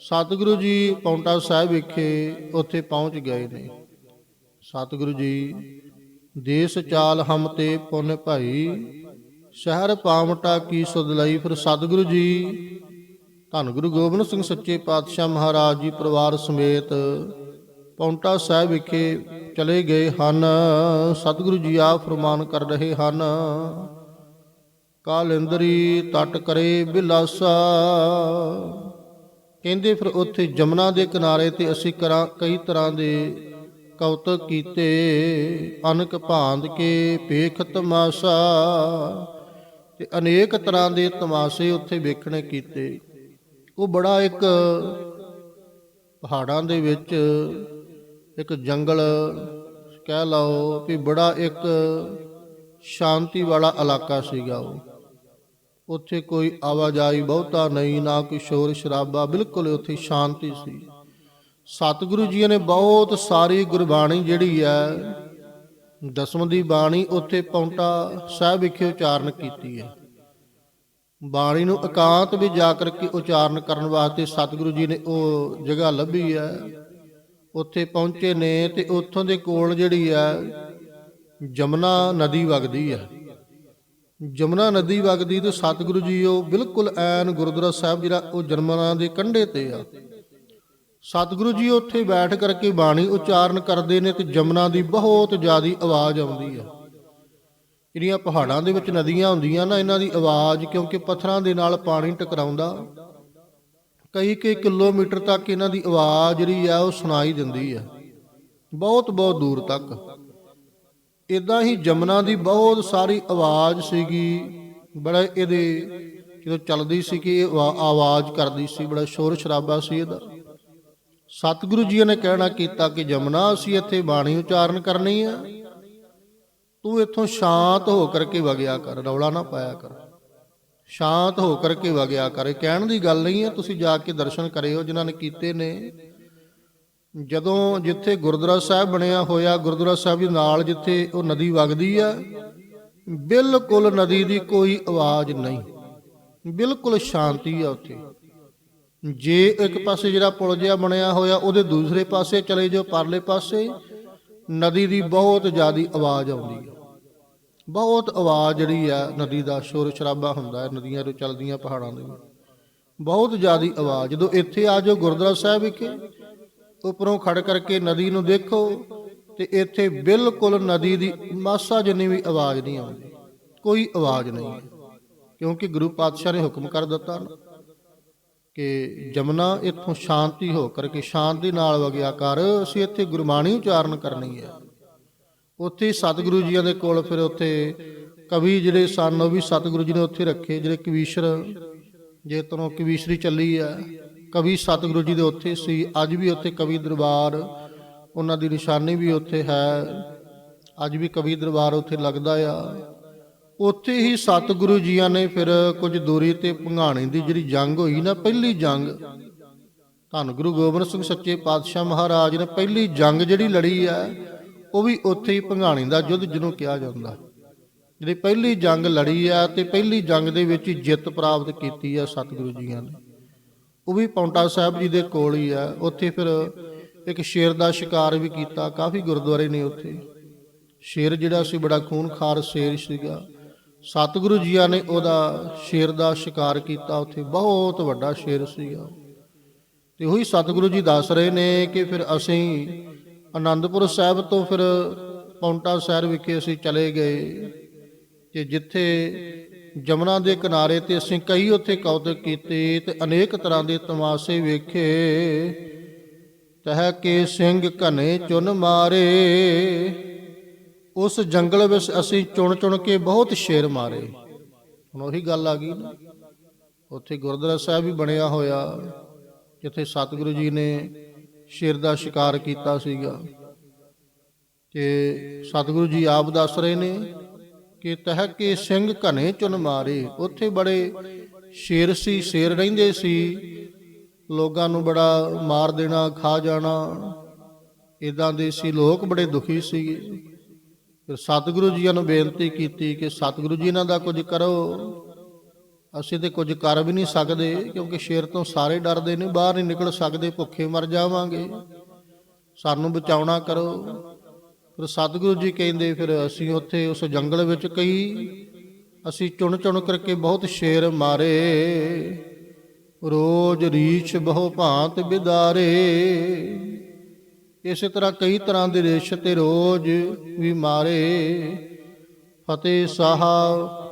ਸਤਿਗੁਰੂ ਜੀ ਪਾਉਂਟਾ ਸਾਹਿਬ ਵਿਖੇ ਉੱਥੇ ਪਹੁੰਚ ਗਏ ਨੇ। ਸਤਿਗੁਰੂ ਜੀ, ਦੇਸ ਚਾਲ ਹਮ ਤੇ ਪੁੰਨ ਭਾਈ, ਸ਼ਹਿਰ ਪਾਮਟਾ ਕੀ ਸੁਧ ਫਿਰ ਸਤਿਗੁਰੂ ਜੀ, ਧੰਨ ਗੁਰੂ ਗੋਬਿੰਦ ਸਿੰਘ ਸੱਚੇ ਪਾਤਸ਼ਾਹ ਮਹਾਰਾਜ ਜੀ ਪਰਿਵਾਰ ਸਮੇਤ ਪੌਂਟਾ ਸਾਹਿਬ ਵਿਖੇ ਚਲੇ ਗਏ ਹਨ। ਸਤਿਗੁਰੂ ਜੀ ਆਪ ਫਰਮਾਨ ਕਰ ਰਹੇ ਹਨ। ਕਾਲਿੰਦਰੀ ਤਟ ਕਰੇ ਬਿਲਾਸਾ। ਕਹਿੰਦੇ ਫਿਰ ਉੱਥੇ ਜਮਨਾ ਦੇ ਕਿਨਾਰੇ ਤੇ ਅਸੀਂ ਕਰਾਂ ਕਈ ਤਰ੍ਹਾਂ ਦੇ ਕੌਤਕ ਕੀਤੇ। ਅਨਕ ਭਾਂਦ ਕੇ ਪੇਖ ਤਮਾਸ਼ਾ। ਤੇ ਅਨੇਕ ਤਰ੍ਹਾਂ ਦੇ ਤਮਾਸ਼ੇ ਉੱਥੇ ਵੇਖਣੇ ਕੀਤੇ। ਉਹ ਬੜਾ ਇੱਕ ਪਹਾੜਾਂ ਦੇ ਵਿੱਚ ਇੱਕ ਜੰਗਲ ਕਹਿ ਲਓ ਵੀ ਬੜਾ ਇੱਕ ਸ਼ਾਂਤੀ ਵਾਲਾ ਇਲਾਕਾ ਸੀਗਾ ਉਹ। ਉੱਥੇ ਕੋਈ ਆਵਾਜਾਈ ਬਹੁਤਾ ਨਹੀਂ, ਨਾ ਕੋਈ ਸ਼ੋਰ ਸ਼ਰਾਬਾ, ਬਿਲਕੁਲ ਉੱਥੇ ਸ਼ਾਂਤੀ ਸੀ। ਸਤਿਗੁਰੂ ਜੀ ਨੇ ਬਹੁਤ ਸਾਰੀ ਗੁਰਬਾਣੀ ਜਿਹੜੀ ਹੈ, ਦਸਮ ਦੀ ਬਾਣੀ ਉੱਥੇ ਪੌਂਟਾ ਸਾਹਿਬ ਵਿਖੇ ਉਚਾਰਨ ਕੀਤੀ ਹੈ। ਬਾਣੀ ਨੂੰ ਇਕਾਂਤ ਵਿੱਚ ਜਾ ਕਰਕੇ ਉਚਾਰਨ ਕਰਨ ਵਾਸਤੇ ਸਤਿਗੁਰੂ ਜੀ ਨੇ ਉਹ ਜਗ੍ਹਾ ਲੱਭੀ ਹੈ। ਉੱਥੇ ਪਹੁੰਚੇ ਨੇ ਤੇ ਉੱਥੋਂ ਦੇ ਕੋਲ ਜਿਹੜੀ ਹੈ ਜਮਨਾ ਨਦੀ ਵਗਦੀ ਹੈ ਜਮਨਾ ਨਦੀ ਵਗਦੀ ਤੇ ਸਤਿਗੁਰੂ ਜੀ ਉਹ ਬਿਲਕੁਲ ਐਨ ਗੁਰਦੁਆਰਾ ਸਾਹਿਬ ਜਿਹੜਾ ਉਹ ਜਮਨਾ ਦੇ ਕੰਢੇ ਤੇ ਆ। ਸਤਿਗੁਰੂ ਜੀ ਉੱਥੇ ਬੈਠ ਕਰਕੇ ਬਾਣੀ ਉਚਾਰਨ ਕਰਦੇ ਨੇ ਤੇ ਜਮਨਾ ਦੀ ਬਹੁਤ ਜ਼ਿਆਦੀ ਆਵਾਜ਼ ਆਉਂਦੀ ਹੈ ਜਿਹੜੀਆਂ ਪਹਾੜਾਂ ਦੇ ਵਿੱਚ ਨਦੀਆਂ ਹੁੰਦੀਆਂ ਨਾ, ਇਹਨਾਂ ਦੀ ਆਵਾਜ਼ ਕਿਉਂਕਿ ਪੱਥਰਾਂ ਦੇ ਨਾਲ ਪਾਣੀ ਟਕਰਾਉਂਦਾ। ਕਈ ਕਈ ਕਿਲੋਮੀਟਰ ਤੱਕ ਇਹਨਾਂ ਦੀ ਆਵਾਜ਼ ਜਿਹੜੀ ਆ ਉਹ ਸੁਣਾਈ ਦਿੰਦੀ ਹੈ ਬਹੁਤ ਬਹੁਤ ਦੂਰ ਤੱਕ। ਇਦਾਂ ਹੀ ਜਮਨਾ ਦੀ ਬਹੁਤ ਸਾਰੀ ਆਵਾਜ਼ ਸੀਗੀ। ਬੜਾ ਇਹਦੇ ਜਦੋਂ ਚੱਲਦੀ ਸੀ ਕਿ ਆਵਾਜ਼ ਕਰਦੀ ਸੀ, ਬੜਾ ਸ਼ੋਰ ਸ਼ਰਾਬਾ ਸੀ ਇਹਦਾ। ਸਤਿਗੁਰੂ ਜੀ ਨੇ ਕਹਿਣਾ ਕੀਤਾ ਕਿ ਜਮਨਾ ਅਸੀਂ ਇੱਥੇ ਬਾਣੀ ਉਚਾਰਨ ਕਰਨੀ ਆ। ਤੂੰ ਇੱਥੋਂ ਸ਼ਾਂਤ ਹੋ ਕਰਕੇ ਵਗਿਆ ਕਰ, ਰੌਲਾ ਨਾ ਪਾਇਆ ਕਰ। ਸ਼ਾਂਤ ਹੋ ਕਰਕੇ ਵਗਿਆ ਕਰੇ। ਕਹਿਣ ਦੀ ਗੱਲ ਨਹੀਂ ਹੈ, ਤੁਸੀਂ ਜਾ ਕੇ ਦਰਸ਼ਨ ਕਰਿਓ, ਜਿਨ੍ਹਾਂ ਨੇ ਕੀਤੇ ਨੇ। ਜਦੋਂ ਜਿੱਥੇ ਗੁਰਦੁਆਰਾ ਸਾਹਿਬ ਬਣਿਆ ਹੋਇਆ, ਗੁਰਦੁਆਰਾ ਸਾਹਿਬ ਦੇ ਨਾਲ ਜਿੱਥੇ ਉਹ ਨਦੀ ਵਗਦੀ ਆ, ਬਿਲਕੁਲ ਨਦੀ ਦੀ ਕੋਈ ਆਵਾਜ਼ ਨਹੀਂ। ਬਿਲਕੁਲ ਸ਼ਾਂਤੀ ਆ ਉੱਥੇ। ਜੇ ਇੱਕ ਪਾਸੇ ਜਿਹੜਾ ਪੁਲ ਜਿਹਾ ਬਣਿਆ ਹੋਇਆ, ਉਹਦੇ ਦੂਸਰੇ ਪਾਸੇ ਚਲੇ ਜਾਓ, ਪਰਲੇ ਪਾਸੇ, ਨਦੀ ਦੀ ਬਹੁਤ ਜ਼ਿਆਦੀ ਆਵਾਜ਼ ਆਉਂਦੀ ਹੈ ਬਹੁਤ ਆਵਾਜ਼ ਜਿਹੜੀ ਆ ਨਦੀ ਦਾ ਸ਼ੋਰ ਸ਼ਰਾਬਾ ਹੁੰਦਾ ਹੈ, ਨਦੀਆਂ ਤੋਂ ਚੱਲਦੀਆਂ ਪਹਾੜਾਂ ਦੇ ਬਹੁਤ ਜ਼ਿਆਦੀ ਆਵਾਜ਼। ਜਦੋਂ ਇੱਥੇ ਆ ਜਾਓ ਗੁਰਦੁਆਰਾ ਸਾਹਿਬ ਵਿਖੇ, ਉੱਪਰੋਂ ਖੜ ਕਰਕੇ ਨਦੀ ਨੂੰ ਦੇਖੋ ਤੇ ਇੱਥੇ ਬਿਲਕੁਲ ਨਦੀ ਦੀ ਮਾਸਾ ਜਿੰਨੀ ਵੀ ਆਵਾਜ਼ ਨਹੀਂ ਆਉਂਦੀ, ਕੋਈ ਆਵਾਜ਼ ਨਹੀਂ। ਕਿਉਂਕਿ ਗੁਰੂ ਪਾਤਸ਼ਾਹ ਨੇ ਹੁਕਮ ਕਰ ਦਿੱਤਾ ਕਿ ਜਮਨਾ ਇੱਥੋਂ ਸ਼ਾਂਤੀ ਹੋ ਕਰਕੇ, ਸ਼ਾਂਤੀ ਨਾਲ ਵਗਿਆ ਕਰ, ਅਸੀਂ ਇੱਥੇ ਗੁਰਬਾਣੀ ਉਚਾਰਨ ਕਰਨੀ ਹੈ। ਉੱਥੇ ਸਤਿਗੁਰੂ ਜੀਆਂ ਦੇ ਕੋਲ ਫਿਰ ਉੱਥੇ ਕਵੀ ਜਿਹੜੇ ਸਨ, ਉਹ ਵੀ ਸਤਿਗੁਰੂ ਜੀ ਨੇ ਉੱਥੇ ਰੱਖੇ, ਜਿਹੜੇ ਕਵੀਸ਼ਰ ਜੇ ਤਰ੍ਹਾਂ ਕਵੀਸ਼ਰੀ ਚੱਲੀ ਆ। ਕਵੀ ਸਤਿਗੁਰੂ ਜੀ ਦੇ ਉੱਥੇ ਸੀ, ਅੱਜ ਵੀ ਉੱਥੇ ਕਵੀ ਦਰਬਾਰ, ਉਹਨਾਂ ਦੀ ਨਿਸ਼ਾਨੀ ਵੀ ਉੱਥੇ ਹੈ। ਅੱਜ ਵੀ ਕਵੀ ਦਰਬਾਰ ਉੱਥੇ ਲੱਗਦਾ ਆ। ਉੱਥੇ ਹੀ ਸਤਿਗੁਰੂ ਜੀਆਂ ਨੇ ਫਿਰ ਕੁਝ ਦੂਰੀ ਤੇ ਭੰਗਾਣੀ ਦੀ ਜਿਹੜੀ ਜੰਗ ਹੋਈ ਨਾ, ਪਹਿਲੀ ਜੰਗ, ਧੰਨ ਗੁਰੂ ਗੋਬਿੰਦ ਸਿੰਘ ਸੱਚੇ ਪਾਤਸ਼ਾਹ ਮਹਾਰਾਜ ਨੇ ਪਹਿਲੀ ਜੰਗ ਜਿਹੜੀ ਲੜੀ ਆ ਉਹ ਵੀ ਉੱਥੇ ਹੀ ਭੰਗਾਣੀ ਦਾ ਯੁੱਧ ਜਿਹਨੂੰ ਕਿਹਾ ਜਾਂਦਾ। ਜਿਹੜੀ ਪਹਿਲੀ ਜੰਗ ਲੜੀ ਆ ਤੇ ਪਹਿਲੀ ਜੰਗ ਦੇ ਵਿੱਚ ਹੀ ਜਿੱਤ ਪ੍ਰਾਪਤ ਕੀਤੀ ਆ ਸਤਿਗੁਰੂ ਜੀਆਂ ਨੇ। ਉਹ ਵੀ ਪੌਂਟਾ ਸਾਹਿਬ ਜੀ ਦੇ ਕੋਲ ਹੀ ਆ। ਉੱਥੇ ਫਿਰ ਇੱਕ ਸ਼ੇਰ ਦਾ ਸ਼ਿਕਾਰ ਵੀ ਕੀਤਾ, ਕਾਫੀ ਗੁਰਦੁਆਰੇ ਨੇ ਉੱਥੇ। ਸ਼ੇਰ ਜਿਹੜਾ ਸੀ ਬੜਾ ਖੂਨਖਾਰ ਸ਼ੇਰ ਸੀਗਾ। ਸਤਿਗੁਰੂ ਜੀਆਂ ਨੇ ਉਹਦਾ ਸ਼ੇਰ ਦਾ ਸ਼ਿਕਾਰ ਕੀਤਾ। ਉੱਥੇ ਬਹੁਤ ਵੱਡਾ ਸ਼ੇਰ ਸੀਗਾ। ਤੇ ਉਹੀ ਸਤਿਗੁਰੂ ਜੀ ਦੱਸ ਰਹੇ ਨੇ ਕਿ ਫਿਰ ਅਸੀਂ ਆਨੰਦਪੁਰ ਸਾਹਿਬ ਤੋਂ ਫਿਰ ਪੌਂਟਾ ਸਾਹਿਬ ਵਿਖੇ ਅਸੀਂ ਚਲੇ ਗਏ ਕਿ ਜਿੱਥੇ ਜਮਨਾ ਦੇ ਕਿਨਾਰੇ ਤੇ ਅਸੀਂ ਕਈ ਉੱਥੇ ਕੌਤਕ ਕੀਤੇ ਤੇ ਅਨੇਕ ਤਰ੍ਹਾਂ ਦੇ ਤਮਾਸ਼ੇ ਵੇਖੇ। ਤਹ ਕੇ ਸਿੰਘ ਘਨੇ ਚੁਨ ਮਾਰੇ, ਉਸ ਜੰਗਲ ਵਿੱਚ ਅਸੀਂ ਚੁਣ ਚੁਣ ਕੇ ਬਹੁਤ ਸ਼ੇਰ ਮਾਰੇ। ਹੁਣ ਉਹੀ ਗੱਲ ਆ ਗਈ ਨਾ, ਉੱਥੇ ਗੁਰਦੁਆਰਾ ਸਾਹਿਬ ਵੀ ਬਣਿਆ ਹੋਇਆ, ਜਿੱਥੇ ਸਤਿਗੁਰੂ ਜੀ ਨੇ ਸ਼ੇਰ ਦਾ ਸ਼ਿਕਾਰ ਕੀਤਾ ਸੀਗਾ ਤੇ ਸਤਿਗੁਰੂ ਜੀ ਆਪ ਦੱਸ ਰਹੇ ਨੇ ਕਿ ਤਹ ਕੇ ਸਿੰਘ ਘਨੇ ਚੁਨ ਮਾਰੇ। ਉੱਥੇ ਬੜੇ ਸ਼ੇਰ ਸੀ, ਸ਼ੇਰ ਰਹਿੰਦੇ ਸੀ। ਲੋਕਾਂ ਨੂੰ ਬੜਾ ਮਾਰ ਦੇਣਾ, ਖਾ ਜਾਣਾ। ਇਦਾਂ ਦੇ ਸੀ, ਲੋਕ ਬੜੇ ਦੁਖੀ ਸੀ ਫਿਰ ਸਤਿਗੁਰੂ ਜੀਆਂ ਨੂੰ ਬੇਨਤੀ ਕੀਤੀ ਕਿ ਸਤਿਗੁਰੂ ਜੀ ਇਹਨਾਂ ਦਾ ਕੁਝ ਕਰੋ। ਅਸੀਂ ਤੇ ਕੁਝ ਕਰ ਵੀ ਨਹੀਂ ਸਕਦੇ, ਕਿਉਂਕਿ ਸ਼ੇਰ ਤੋਂ ਸਾਰੇ ਡਰਦੇ ਨੇ, ਬਾਹਰ ਨਹੀਂ ਨਿਕਲ ਸਕਦੇ, ਭੁੱਖੇ ਮਰ ਜਾਵਾਂਗੇ। ਸਾਨੂੰ ਬਚਾਉਣਾ ਕਰੋ। ਫਿਰ ਸਤਿਗੁਰੂ ਜੀ ਕਹਿੰਦੇ, ਫਿਰ ਅਸੀਂ ਉੱਥੇ ਉਸ ਜੰਗਲ ਵਿੱਚ ਕਈ ਅਸੀਂ ਚੁਣ ਚੁਣ ਕਰਕੇ ਬਹੁਤ ਸ਼ੇਰ ਮਾਰੇ। ਰੋਜ਼ ਰੀਛ ਬਹੁ ਭਾਂਤ ਬਿਦਾਰੇ। ਇਸੇ ਤਰ੍ਹਾਂ ਕਈ ਤਰ੍ਹਾਂ ਦੇ ਰੇਸ਼ ਤੇ ਰੋਜ਼ ਵੀ ਮਾਰੇ। ਫਤਿਹ ਸਾਹ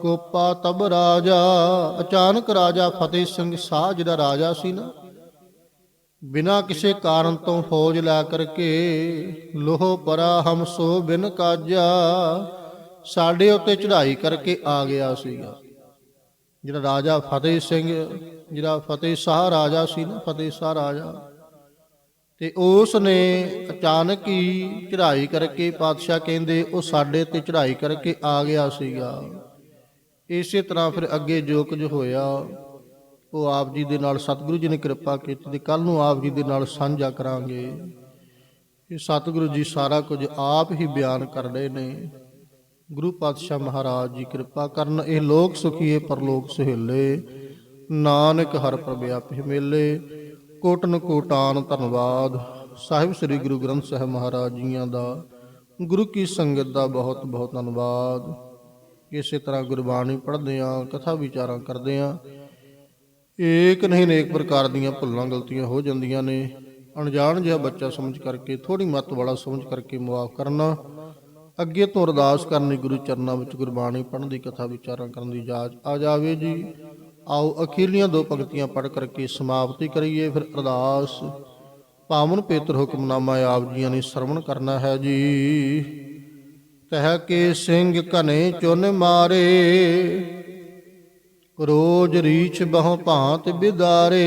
ਕੋਪਾ ਤਬ ਰਾਜਾ। ਅਚਾਨਕ ਰਾਜਾ ਫਤਿਹ ਸਿੰਘ ਸਾਹ ਜਿਹੜਾ ਰਾਜਾ ਸੀ ਨਾ। ਬਿਨਾ ਕਿਸੇ ਕਾਰਨ ਤੋਂ ਫੌਜ ਲੈ ਕਰਕੇ ਲੋਹ ਪਰਾ ਹਮਸੋ ਬਿਨ ਕਾਜਾ, ਸਾਡੇ ਉੱਤੇ ਚੜ੍ਹਾਈ ਕਰਕੇ ਆ ਗਿਆ ਸੀਗਾ। ਜਿਹੜਾ ਰਾਜਾ ਫਤਿਹ ਸਿੰਘ, ਜਿਹੜਾ ਫਤਿਹ ਸ਼ਾਹ ਰਾਜਾ ਸੀ ਨਾ, ਫਤਿਹ ਸ਼ਾਹ ਰਾਜਾ ਤੇ ਉਸ ਨੇ ਅਚਾਨਕ ਹੀ ਚੜ੍ਹਾਈ ਕਰਕੇ ਪਾਤਸ਼ਾਹ ਕਹਿੰਦੇ, ਉਹ ਸਾਡੇ ਤੇ ਚੜ੍ਹਾਈ ਕਰਕੇ ਆ ਗਿਆ ਸੀਗਾ। ਇਸੇ ਤਰ੍ਹਾਂ ਫਿਰ ਅੱਗੇ ਜੋ ਕੁਝ ਹੋਇਆ, ਉਹ ਆਪ ਜੀ ਦੇ ਨਾਲ ਸਤਿਗੁਰੂ ਜੀ ਨੇ ਕਿਰਪਾ ਕੀਤੀ ਤੇ ਕੱਲ ਨੂੰ ਆਪ ਜੀ ਦੇ ਨਾਲ ਸਾਂਝਾ ਕਰਾਂਗੇ। ਇਹ ਸਤਿਗੁਰੂ ਜੀ ਸਾਰਾ ਕੁਝ ਆਪ ਹੀ ਬਿਆਨ ਕਰ ਰਹੇ ਨੇ। ਗੁਰੂ ਪਾਤਸ਼ਾਹ ਮਹਾਰਾਜ ਜੀ ਕਿਰਪਾ ਕਰਨ, ਇਹ ਲੋਕ ਸੁਖੀਏ ਪਰਲੋਕ ਸੁਹੇਲੇ। ਨਾਨਕ ਹਰ ਪ੍ਰਭ ਆਪੇ ਮੇਲੇ। ਕੋਟਨ ਕੋਟਾਨ ਧੰਨਵਾਦ। ਸਾਹਿਬ ਸ੍ਰੀ ਗੁਰੂ ਗ੍ਰੰਥ ਸਾਹਿਬ ਮਹਾਰਾਜ ਜੀਆਂ ਦਾ, ਗੁਰੂ ਕੀ ਸੰਗਤ ਦਾ ਬਹੁਤ ਬਹੁਤ ਧੰਨਵਾਦ। ਇਸੇ ਤਰ੍ਹਾਂ ਗੁਰਬਾਣੀ ਪੜ੍ਹਦੇ ਆਂ, ਕਥਾ ਵਿਚਾਰਾਂ ਕਰਦੇ ਆਂ। ਏਕ ਨਹੀਂ ਨੇਕ ਪ੍ਰਕਾਰ ਦੀਆਂ ਭੁੱਲਾਂ ਗਲਤੀਆਂ ਹੋ ਜਾਂਦੀਆਂ ਨੇ। ਅਣਜਾਣ ਜਿਹਾ ਬੱਚਾ ਸਮਝ ਕਰਕੇ ਥੋੜੀ ਮੱਤ ਵਾਲਾ ਸਮਝ ਕਰਕੇ ਮਾਫ ਕਰਨਾ। ਅੱਗੇ ਤੋਂ ਅਰਦਾਸ ਕਰਨੀ ਗੁਰੂ ਚਰਨਾਂ ਵਿੱਚ ਗੁਰਬਾਣੀ ਪੜ੍ਹਨ ਦੀ, ਕਥਾ ਵਿਚਾਰਾਂ ਕਰਨ ਦੀ ਜਾਚ ਆ ਜਾਵੇ ਜੀ। ਆਓ ਅਖੀਲੀਆਂ ਦੋ ਪੰਕਤੀਆਂ ਪੜ੍ਹ ਕਰਕੇ ਸਮਾਪਤੀ ਕਰੀਏ। ਫਿਰ ਅਰਦਾਸ, ਪਾਵਨ ਪੇਤਰ ਹੁਕਮਨਾਮਾ ਆਪ ਜੀਆਂ ਨੇ ਸਰਵਣ ਕਰਨਾ ਹੈ ਜੀ। ਕਹਿ ਕੇ ਸਿੰਘ ਘਨੇ ਚੁਨ ਮਾਰੇ, ਰੋਜ ਰੀਛ ਬਹੁ ਭਾਂਤ ਬਿਦਾਰੇ।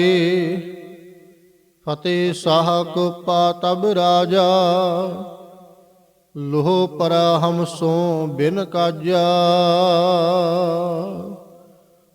ਫਤਿਹ ਸਾਹ ਕੋ ਪਾ ਤਬ ਰਾਜਾ, ਲੋਹ ਪਰਾ ਹਮ ਸੋ ਬਿਨ ਕਾਜਾ।